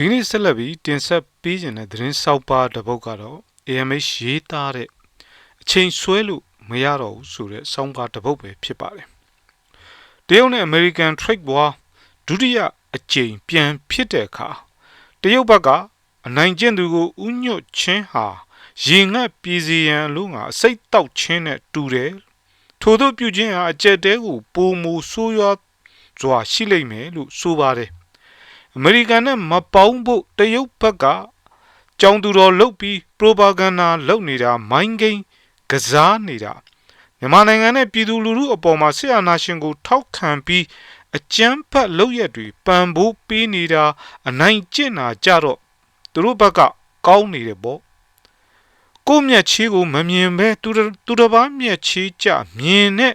ဒီကနေ့ဆက်လက်ပြီးတင်ဆက်ပေးခြင်းတဲ့သတင်းစောက်ပါတစ်ပုဒ်ကတော့ AMH ရေးသားတဲ့အချိန်ဆွဲလို့မရတော့ဘူးဆိုတဲ့စောင်းပါတစ်ပုဒ်ပဲဖြစ်ပါတယ်တရုတ်နဲ့ American Trade War ဒုတိယအကြိမ်ပြန်ဖြစ်တဲ့အခါတရုတ်ဘက်ကအနိုင်ကျင့်သူကိုဥညွတ်ချင်းဟာရေငတ်ပြည်စီရန်လို့ငါအစိတ်တောက်ချင်းနဲ့တူတယ်ထို့သောပြုခြင်းဟာအကျက်တဲကိုပုံမူဆိုးရွားစွာရှိလိမ့်မယ်လို့ဆိုပါတယ် အမေရိကန်နဲ့မပေါင်းဖို့တရုတ်ဘက်ကကြောင်သူတော်လုပ်ပြီး propaganda လုပ်နေတာမိုင်းကိန်းကစားနေတာမြန်မာနိုင်ငံနဲ့ပြည်သူလူထုအပေါ်မှာဆရာနာရှင်ကို ထောက်ခံပြီးအကြမ်းဖက်လုပ်ရက်တွေပံပိုးပေးနေတာအနိုင်ကျင့်တာကြတော့သူတို့ဘက်ကကောင်းနေတယ်ပေါ့ကိုမျက်ချီးကိုမမြင်ပဲသူသူတစ်ပါးမျက်ချီးကြမြင်တဲ့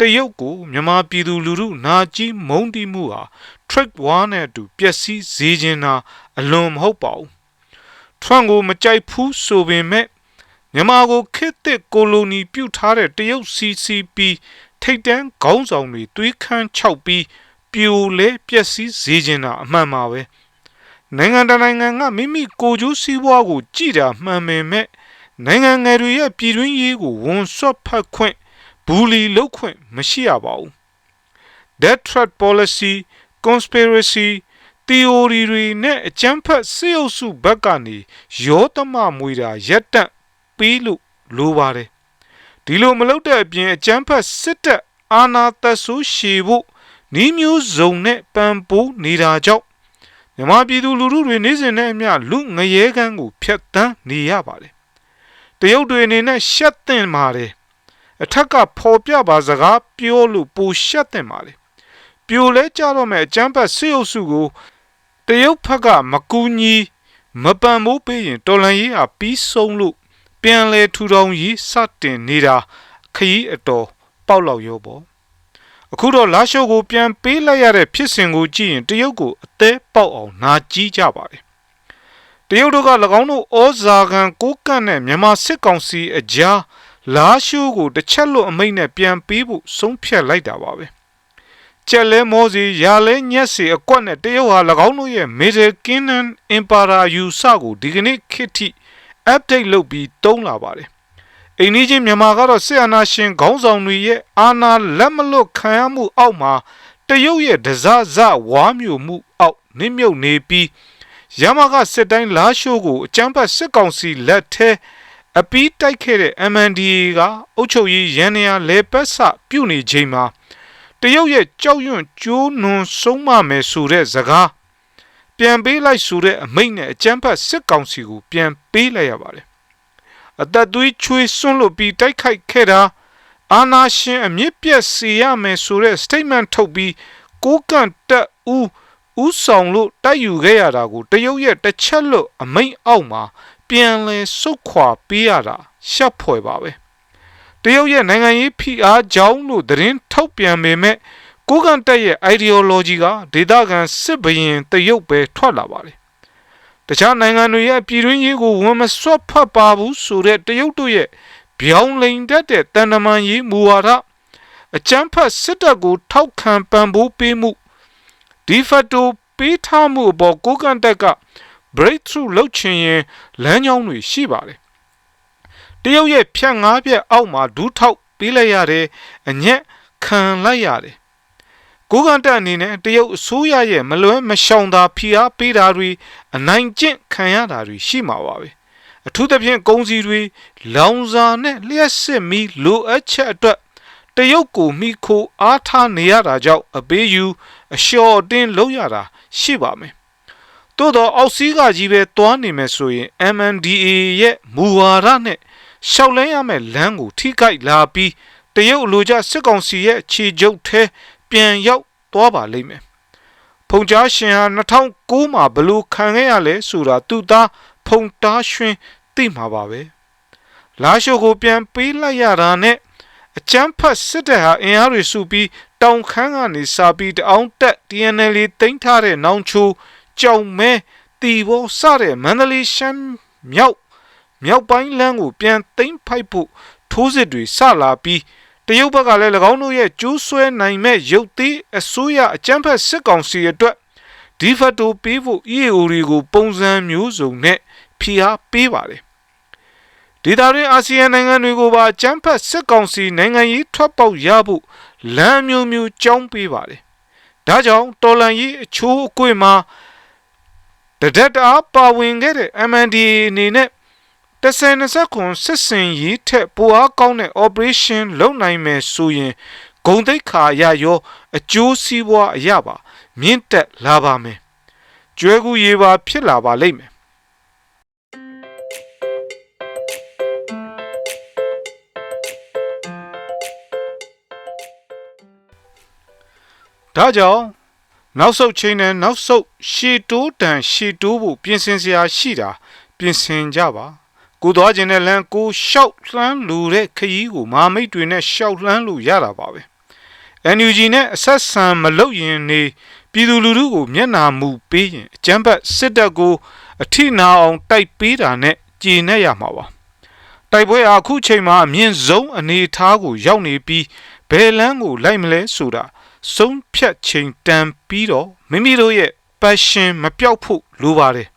တရုတ်ကိုမြန်မာပြည်သူလူထုနာကြီးမုန်းတိမှုဟာ trick war နဲ့အတူပျက်စီးစေခြင်းတာအလွန်မဟုတ်ပါဘူး။ Trump ကိုမကြိုက်ဘူးဆိုပေမဲ့မြန်မာကိုခေတ်သစ်ကိုလိုနီပြုတ်ထားတဲ့တရုတ် CCP ထိတ်တန်းခေါင်းဆောင်တွေတွေးခန်းချောက်ပြီးပြိုလဲပျက်စီးစေခြင်းတာအမှန်ပါပဲ။နိုင်ငံတကာနိုင်ငံကမိမိကိုကျိုးစည်းပွားကိုကြည်တာမှန်ပေမဲ့နိုင်ငံငယ်တွေရဲ့ပြည်တွင်းရေးကိုဝန်ဆွတ်ဖက်ခွင့် ဘူလီလုပ်ခွင့်မရှိရပါဘူး that threat policy conspiracy theory တွေနဲ့အကြမ်းဖက်စစ်အုပ်စုဘက်ကနေရောသမမွေတာရက်တန့်ပေးလို့လိုပါတယ်ဒီလိုမလုပ်တဲ့အပြင်အကြမ်းဖက်စစ်တပ်အာဏာသက်ဆိုးရှည်ဖို့နီးမျိုးစုံနဲ့ပံပိုးနေတာကြောင့်မြန်မာပြည်သူလူထုတွေနေ့စဉ်နဲ့အမျှလူငရဲကန်းကိုဖျက်ဆီးနေရပါတယ်တရုတ်တွေအနေနဲ့ရှက်တင်ပါတယ် အထက်ကဖော်ပြပါစကားပြောလို့ပူရှက်တင်ပါလေပြိုလဲကြတော့မဲ့အကျမ်းဖတ်ဆေးအုပ်စုကိုတရုတ်ဖက်ကမကူညီမပံမိုးပေးရင်တော်လန်ရေးဟာပြီးဆုံးလို့ပြန်လဲထူထောင်ရေးစတင်နေတာခရီးအတော်ပေါက်လောက်ရောပေါ့အခုတော့လာရှိုးကိုပြန်ပေးလိုက်ရတဲ့ဖြစ်စဉ်ကိုကြည့်ရင်တရုတ်ကိုအသေးပေါက်အောင်နာကြီးကြပါတယ်တရုတ်တို့က၎င်းတို့ဩဇာခံကိုကန့်နဲ့မြန်မာစစ်ကောင်စီအကြား လာရှိုးကိုတစ်ချက်လွတ်အမိတ်နဲ့ပြန်ပေးဖို့ဆုံးဖြတ်လိုက်တာပါပဲကျက်လဲမောစီရာလဲညက်စီအကွက်နဲ့တရုတ်ဟာ၎င်းတို့ရဲ့ Middle Kingdom Emperor ယူဆကိုဒီကနေ့ခေတ်ထိ update လုပ်ပြီးတုံးလာပါတယ်အိန္ဒိချင်းမြန်မာကတော့ဆီယနာရှင်ခေါင်းဆောင်တွေရဲ့အာဏာလက်မလွတ်ခံရမှုအောက်မှာတရုတ်ရဲ့ဒဇဇဝါမျိုးမှုအောက်နစ်မြုပ်နေပြီးရမကစစ်တိုင်းလာရှိုးကိုအကြမ်းဖက်စစ်ကောင်စီလက်ထဲ အပီးတိုက်ခဲ့တဲ့ MNDAA ကအုပ်ချုပ်ရေးရန်နေရလဲပတ်ဆပြုတ်နေချိန်မှာတရုတ်ရဲ့ကြောက်ရွံ့ကြိုးနွန်ဆုံးမမယ်ဆိုတဲ့စကားပြန်ပေးလိုက်ဆိုတဲ့အမိန့်နဲ့အကြမ်းဖက်စစ်ကောင်စီကိုပြန်ပေးလိုက်ရပါတယ်အသက်သွေးချွေးစွန့်လို့ပြီးတိုက်ခိုက်ခဲ့တာအာနာရှင်အမြင့်ပြက်စီရမယ်ဆိုတဲ့ statement ထုတ်ပြီးကိုကန့်တက်ဦးဥဆောင်လို့တိုက်ယူခဲ့ရတာကိုတရုတ်ရဲ့တစ်ချက်လို့အမိန့်အောက်မှာ ပြန်လဲစုတ်ခွာပေးရတာရှက်ဖွယ်ပါပဲတရုတ်ရဲ့နိုင်ငံရေးဖိအားကြောင့်လို့သတင်းထုတ်ပြန်ပေမဲ့ကိုကန်တက်ရဲ့ ideology ကဒေသခံစစ်ဘရင်တရုတ်ပဲထွက်လာပါတယ်တခြားနိုင်ငံတွေရဲ့ပြည်တွင်းရေးကိုဝန်မစွတ်ဖတ်ပါဘူးဆိုတဲ့တရုတ်တို့ရဲ့ဗျောင်းလိန်တတ်တဲ့တန်တမန်ရေးမူဝါဒအကြမ်းဖက်စစ်တပ်ကိုထောက်ခံပံ့ပိုးပေးမှုဒီဖက်တိုပေးထားမှုအပေါ်ကိုကန်တက်က breakthrough လုပ်ချင်ရင်လမ်းကြောင်းတွေရှိပါတယ်တရုတ်ရဲ့ဖြတ်ငါးပြက်အောက်မှာဒူးထောက်ပေးလိုက်ရတယ်အညက်ခံလိုက်ရတယ်ကိုကန်တက်အနေနဲ့တရုတ်အစိုးရရဲ့မလွဲမရှောင်သာဖိအားပေးတာတွေအနိုင်ကျင့်ခံရတာတွေရှိမှာပါပဲအထူးသဖြင့်ကုန်စည်တွေလောင်စာနဲ့လျှက်စစ်မီလိုအပ်ချက်အတွက်တရုတ်ကိုမိခိုအားထားနေရတာကြောင့်အပေးယူအလျှော်အတင်းလုပ်ရတာရှိပါမယ် သို့တော့အောက်စီးကကြီးပဲတွားနေမယ်ဆိုရင် MNDAA ရဲ့မူဝါဒနဲ့ရှောက်လဲရမယ့်လမ်းကိုထိခိုက်လာပြီးတရုတ်လိုချစစ်ကောင်စီရဲ့ခြေကျုပ်ထဲပြန်ရောက်သွားပါလိမ့်မယ်။ဖုန်ကြားရှင်ဟာ2009မှာဘလို့ခံခဲ့ရလဲဆိုတာသူသားဖုန်တားရွှင်သိမှာပါပဲ။လာရှိုကိုပြန်ပေးလိုက်ရတာနဲ့အချမ်းဖတ်စစ်တပ်ဟာအင်အားတွေစုပြီးတောင်ခမ်းကနေစာပြီးတအောင်တက် TNL တင်ထားတဲ့နောင်ချို ကြောင်မဲတီဘောစတဲ့မန္တလေးရှမ်းမြောက်မြောက်ပိုင်းလမ်းကိုပြန်သိမ်းဖိုက်ဖို့ထိုးစစ်တွေဆလာပြီးတရုတ်ဘက်ကလည်း၎င်းတို့ရဲ့ကျိုးဆွဲနိုင်မဲ့ရုပ်သေးအစိုးရအကြမ်းဖက်စစ်ကောင်စီအတွက်ဒီဖက်တိုပေးဖို့ EAO တွေကိုပုံစံမျိုးစုံနဲ့ဖိအားပေးပါတယ်ဒေသတွင်းအာဆီယံနိုင်ငံတွေကိုပါကျန်းဖတ်စစ်ကောင်စီနိုင်ငံရေးထွက်ပေါက်ရဖို့လမ်းမျိုးမျိုးကြောင်းပေးပါတယ်ဒါကြောင့်တော်လန်ရေးအချိုးအကွေ့မှာ တဒက်တာပါဝင်ခဲ့တဲ့ MNDAA အနေနဲ့တဆယ်နှစ်ဆက်ခွန်စစ်စင်ရေးထက်ပိုအားကောင်းတဲ့ operation လုပ်နိုင်မယ်ဆိုရင်ဂုံတိတ်ခါရရော အကျိုးစီးပွားအရပါ မြင့်တက်လာပါမယ်ကျွဲကူရေးပါဖြစ်လာပါလိမ့်မယ်ဒါကြောင့် နောက်ဆုတ်ချိန်နဲ့နောက်ဆုတ်ရှေတိုးတန်ရှေတိုးဖို့ပြင်ဆင်စရာရှိတာပြင်ဆင်ကြပါကိုသွားခြင်းနဲ့လမ်းကိုရှောက်လှမ်းလူတဲ့ခရီးကိုမာမိတ်တွေနဲ့ရှောက်လှမ်းလို့ရတာပါပဲ NUG နဲ့အဆက်ဆံမလုပ်ရင်နေပြည်သူလူထုကိုမျက်နာမူပေးရင်အကြမ်းဖက်စစ်တပ်ကိုအထိနာအောင်တိုက်ပေးတာနဲ့ကြည်နဲ့ရမှာပါတိုက်ပွဲဟာအခုချိန်မှာအမြင့်ဆုံးအနေအထားကိုရောက်နေပြီးဘယ်လမ်းကိုလိုက်မလဲဆိုတာ ဆုံးဖြတ်ချိန်တန်ပြီးတော့မိမိတို့ရဲ့ passion မပြောက်ဖို့လိုပါတယ်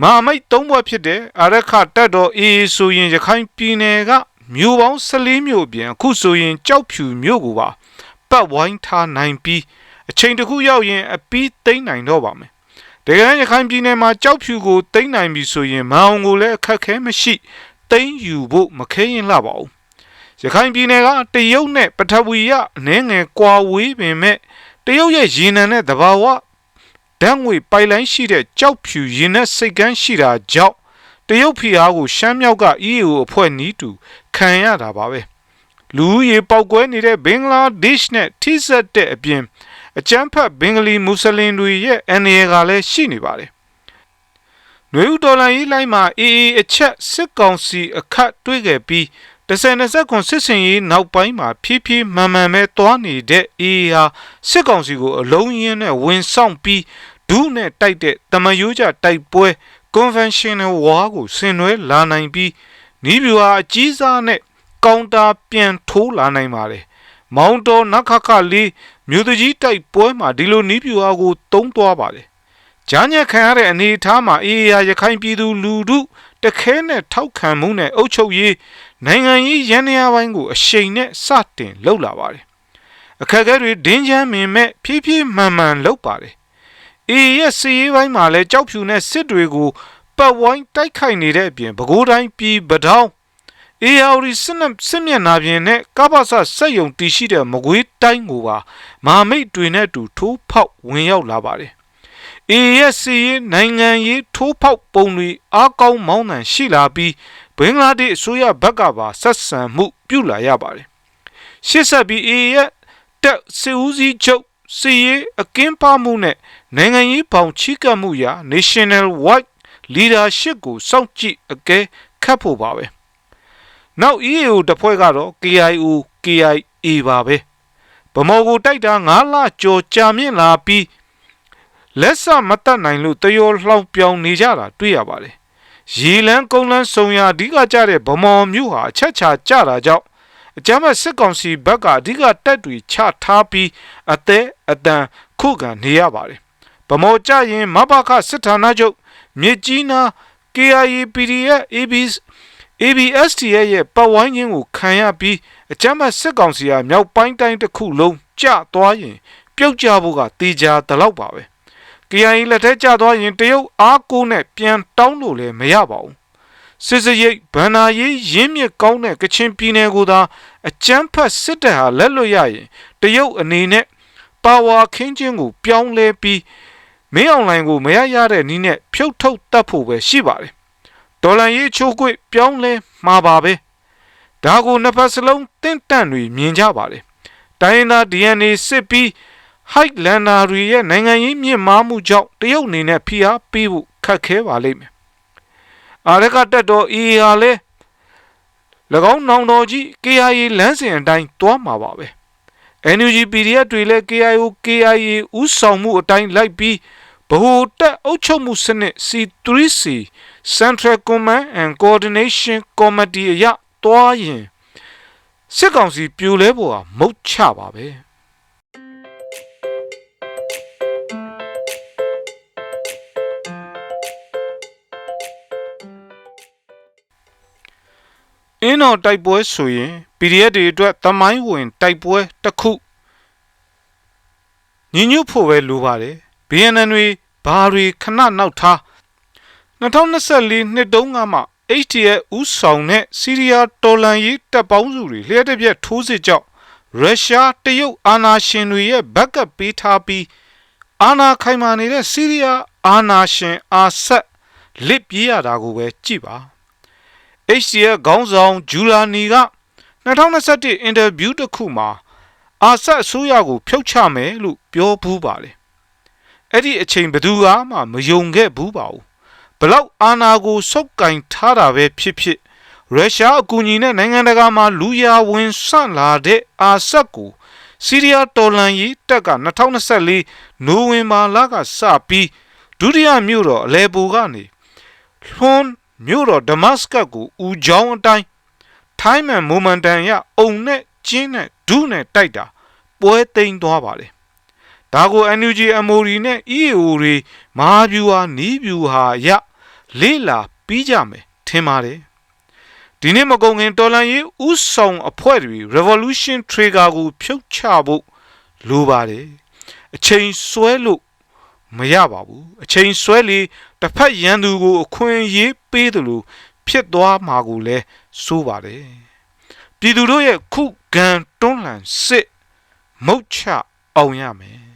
မဟာမိတ်သုံးဘွက်ဖြစ်တဲ့အာရခတက်တော်အေးဆိုရင်ရခိုင်ပြည်နယ်ကမြို့ပေါင်း14မြို့ပြင်အခုဆိုရင်ကြောက်ဖြူမြို့ကိုပါပတ်ဝိုင်းထားနိုင်ပြီးအချိန်တစ်ခုရောက်ရင်အပီးသိမ့်နိုင်တော့ပါမယ်တကယ်ရခိုင်ပြည်နယ်မှာကြောက်ဖြူကိုသိမ့်နိုင်ပြီဆိုရင်မအောင်ကိုလည်းအခက်ခဲမရှိသိမ့်ယူဖို့မခဲရင်လှပါဘူး ရခိုင်ပြည်နယ်ကတရုတ်နဲ့ပထဝီရအနှဲငယ်ကွာဝေးပင်မဲ့တရုတ်ရဲ့ရေနံနဲ့တဘာဝဓာတ်ငွေပိုက်လိုင်းရှိတဲ့ကြောက်ဖြူရေနက်စိတ်ကန်းရှိတာကြောင့်တရုတ်ဖီအားကိုရှမ်းမြောက်က EU အဖွဲ့နီးတူခံရတာပါပဲလူဦးရေပေါက်ကွဲနေတဲ့ဘင်္ဂလားဒေ့ရှ်နဲ့ထိစပ်တဲ့အပြင်အကျန်းဖတ်ဘင်္ဂလီမွတ်စလင်တွေရဲ့အန္တရာယ်ကလည်းရှိနေပါတယ်။နွေဦးဒေါ်လာရေးလိုင်းမှာအေအေအချက်စစ်ကောင်စီအခတ်တွေ့ခဲ့ပြီး တစ်ဆယ်နှစ်ဆက်ခွန်စစ်စင်ရေးနောက်ပိုင်းမှာဖြည်းဖြည်းမှန်မှန်ပဲသွားနေတဲ့အေအေဟာစစ်ကောင်စီကိုအလုံးရင်းနဲ့ဝင်ဆောင်ပြီးဒုနဲ့တိုက်တဲ့တမယိုးကြတိုက်ပွဲ conventional war ကိုဆင်နွှဲလာနိုင်ပြီးနီးဗျူဟာအကြီးစားနဲ့ကောင်တာပြန်ထိုးလာနိုင်ပါတယ်။မောင်တော်နခခလေးမြို့တကြီးတိုက်ပွဲမှာဒီလိုနီးဗျူဟာကိုတုံးသွားပါတယ်။ကြားညက်ခံရတဲ့အနေအထားမှာအေးရရခိုင်ပြည်သူလူထုတခဲနဲ့ထောက်ခံမှုနဲ့အုပ်ချုပ်ရေး နိုင်ငံရေးရန်ရာပိုင်းကိုအရှိန်နဲ့စတင်လှုပ်လာပါတယ်။အခက်အခဲတွေဒင်းချမ်းမင်မဲ့ဖြည်းဖြည်းမှန်မှန်လှုပ်ပါတယ်။အေးရဲ့စီရေးပိုင်းမှာလည်းကြောက်ဖြူနဲ့စစ်တွေကိုပတ်ဝိုင်းတိုက်ခိုက်နေတဲ့အပြင်ပဲခူးတိုင်းပြည်ပထောင်အေယာရီစစ်နစစ်မျက်နာပြင်နဲ့ကပ္ပစစက်ယုံတည်ရှိတဲ့မကွေးတိုင်းကိုပါမဟာမိတ်တွေနဲ့အတူထိုးဖောက်ဝင်ရောက်လာပါတယ်။ ASC နိုင်ငံရေးထိုးဖောက်ပုံတွေအားကောင်းမောင်းနှံရှိလာပြီး ဘင်္ဂလားဒေ့ရှ်အစိုးရဘက်ကပါဆက်ဆံမှုပြုလာရပါတယ်။ရှစ်ဆက်ပြီး A ရဲ့တက်စီဦးစီးချုပ်စီရေးအကင်းပါမှုနဲ့နိုင်ငံရေးပေါင်ချိကပ်မှုရာ National Wide Leadership ကိုစောင့်ကြည့်အကဲခတ်ဖို့ပါပဲ။နောက် EAO တဖွဲ့ကတော့ KIO KIA ပါပဲဗမော်ကိုတိုက်တာ9လကြော်ကြာမြင့်လာပြီးလက်ဆမတတ်နိုင်လို့တယောလှောင်ပြောင်နေကြတာတွေ့ရပါတယ် ရေလန်းကုန်းလန်းဆုံရအဓိကကြတဲ့ဗမော်မြို့ဟာအချက်ချာကြတာကြောင့်အကြမ်းဖက်စစ်ကောင်စီဘက်ကအဓိကတက်တွေချထားပြီးအသေးအတန်ခုခံနေရပါတယ်ဗမော်ကြရင်မဘခစစ်ဌာနချုပ်မြစ်ကြီးနား KIA PDF ABS ABST ရဲ့ပတ်ဝန်းကျင်ကိုခံရပြီးအကြမ်းဖက်စစ်ကောင်စီကမြောက်ပိုင်းတိုင်းတစ်ခုလုံးကျသွားရင် ပြုတ်ကျဖို့ကတေချာတလောက်ပါပဲ KIA လက်ထက်ကျသွားရင်တရုတ်အားကိုးနဲ့ပြန်တောင်းလို့လည်းမရပါဘူးစစ်စရိတ်ဗန္နာရေးရင်းမြစ်ကောင်းတဲ့ကချင်ပြည်နယ်ကိုသာအကြမ်းဖက်စစ်တပ်ဟာလက်လွတ်ရရင်တရုတ်အနေနဲ့ပါဝါခင်းချင်းကိုပြောင်းလဲပြီးမင်းအောင်လှိုင်ကိုမရရတဲ့နည်းနဲ့ဖြုတ်ထုတ်တတ်ဖို့ပဲရှိပါတယ်ဒေါ်လာရေးချိုးကွေ့ပြောင်းလဲမှာပါပဲဒါကိုနှစ်ဖက်စလုံးတင့်တန့်တွေမြင်ကြပါလေတိုင်းသား DNA စစ်ပြီး Highlander တွေရဲ့နိုင်ငံရေးမြင့်မားမှုကြောင့်တရုတ်အနေနဲ့ဖိအားပေးဖို့ခက်ခဲပါလိမ့်မယ်အာရကတက်တော် EA လဲ၎င်းနောင်တော်ကြီး KIA လမ်းစဉ်အတိုင်းတွားမှာပါပဲ NUG PDF တွေလည်း KIO KIA ဥဆောင်မှုအတိုင်းလိုက်ပြီးဗဟိုတက်အုပ်ချုပ်မှုစနစ် C3C Central Command and Coordination Committee အရတွားရင်စစ်ကောင်စီပြိုလဲဖို့ဟာမုတ်ချပါပဲ င်းတော်တိုက်ပွဲဆိုရင် PDF တွေအတွက်သမိုင်းဝင်တိုက်ပွဲတစ်ခုညီညွတ်ဖို့ပဲလိုပါတယ် BNN တွေဘာတွေခဏနောက်ထား2024နှစ်တုန်းကမှ HTS ဥဆောင်တဲ့စီးရီးယားတော်လန်ရေးတပ်ပေါင်းစုတွေလျှက်တစ်ပြက်ထိုးစစ်ကြောင့်ရုရှားတရုတ်အာဏာရှင်တွေရဲ့ဘက်ကပ်ပေးထားပြီးအာဏာခိုင်မာနေတဲ့စီးရီးယားအာဏာရှင်အာဆက်လစ်ပြေးရတာကိုပဲကြည့်ပါ HCL ခေါင်းဆောင်ဂျူလာနီက2021အင်တာဗျူးတစ်ခုမှာအာဆက်အစိုးရကိုဖျောက်ချမယ်လို့ပြောဘူးပါတယ်။အဲ့ဒီအချိန်ဘယ်သူမှမယုံခဲ့ဘူးပါဘူး။ဘလောက်အာနာကိုစုပ်ကင်ထားတာပဲဖြစ်ဖြစ်ရုရှားအကူအညီနဲ့နိုင်ငံတကာမှာလူရဝင်ဆန့်လာတဲ့အာဆက်ကိုစီးရီးယားတော်လှန်ရေးတပ်က2024နိုဝင်ဘာလကစပြီးဒုတိယမြို့တော်အလဲပူကနေလွန် မြို့တော်ဒမတ်စကတ်ကိုဦးချောင်းအတိုင်းထိုင်းမန်မိုမန်တန်ရအုံနဲ့ကျင်းနဲ့ဒုနဲ့တိုက်တာပွဲသိမ်းသွားပါတယ်ဒါကို NUG MOD နဲ့ EAO တွေမဟာဗျူဟာနီးဗျူဟာရလေးလာပြီးကြမယ်ထင်ပါတယ်ဒီနေ့မကုန်ခင်တော်လန်ရေးဥဆောင်အဖွဲ့တွေ Revolution Trigger ကိုဖြုတ်ချဖို့လိုပါတယ်အချိန်ဆွဲလို့ မရပါဘူးအချိန်ဆွဲလေတစ်ဖက်ရန်သူကိုအခွင့်အရေးပေးတယ်လို့ဖြစ်သွားမှာကိုလည်းစိုးပါတယ်ပြည်သူတို့ရဲ့ခုခံတွန်းလှန်စစ်မုတ်ချအောင်ရမယ်